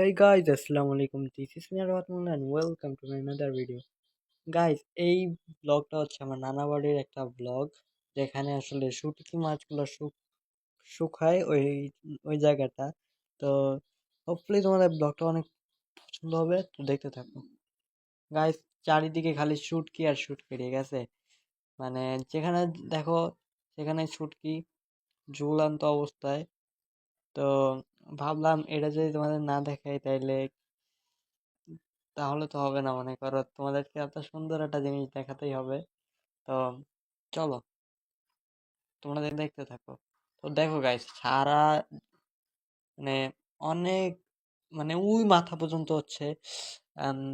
Hey guys, Assalamu alaikum. This is Mia Ratmul and welcome to another video. Guys এই ব্লগটা হচ্ছে আমার নানা বাড়ির একটা ব্লগ যেখানে আসলে শুটকি মাছগুলো শুক শুকায় ওই ওই জায়গাটা তো হোপফুলি তোমাদের ব্লগটা অনেক পছন্দ হবে তো দেখতে থাকো গাইস চারিদিকে খালি শুটকি আর শুটকি ঠিক আছে মানে যেখানে দেখো সেখানে শুটকি ঝুলন্ত অবস্থায় তো ভাবলাম এটা যদি তোমাদের না দেখাই তাইলে তাহলে তো হবে না মনে করো। তোমাদেরকে এত সুন্দর একটা জিনিস দেখাতেই হবে। তো চলো তোমরা দে- দেখতে থাকো। তো দেখো গাইস সারা মানে অনেক মানে ওই মাথা পর্যন্ত হচ্ছে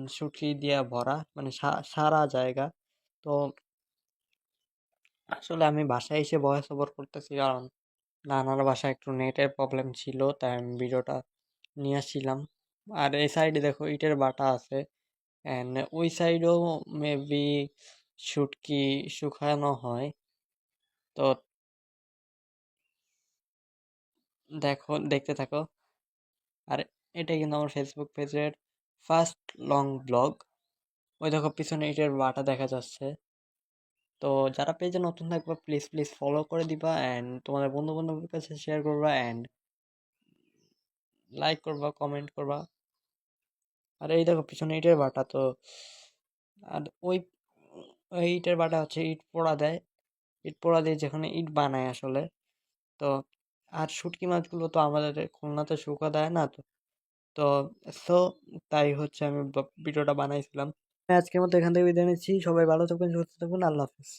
শুটকি দিয়া ভরা মানে সারা জায়গা। তো আসলে আমি বাসায় এসে ভয়েস ওভার করতেছি কারণ নানার বাসায় একটু নেটের প্রবলেম ছিল, তাই আমি ভিডিওটা নিয়ে আসছিলাম। আর এই সাইডে দেখো ইটের বাটা আছে অ্যান্ড ওই সাইডেও মেবি শুটকি শুকানো হয়। তো দেখো, দেখতে থাকো। আর এটা কিন্তু আমার ফেসবুক পেজের ফার্স্ট লং ব্লগ ওই দেখো পিছনে ইটের বাটা দেখা যাচ্ছে। তো যারা পেজে নতুন থাকবে প্লিজ প্লিজ ফলো করে দিবা অ্যান্ড তোমাদের বন্ধু বান্ধবের কাছে শেয়ার করবা অ্যান্ড লাইক করবা কমেন্ট করবা। আর এই দেখো, পিছনে ইটের বাটা, তো আর ওই ওই ইটের বাটা হচ্ছে ইট পোড়া দেয়। ইট পোড়া দিয়ে যেখানে ইট বানায় আসলে। তো আর শুটকি মাছগুলো তো আমাদের খুলনাতে শুকা দেয় না তো। তো সো তাই হচ্ছে আমি ভিডিওটা বানাইছিলাম। আজকের মতো এখান থেকে বিদায় নিচ্ছি। সবাই ভালো থাকবেন সুস্থ থাকবেন আল্লাহ হাফিজ।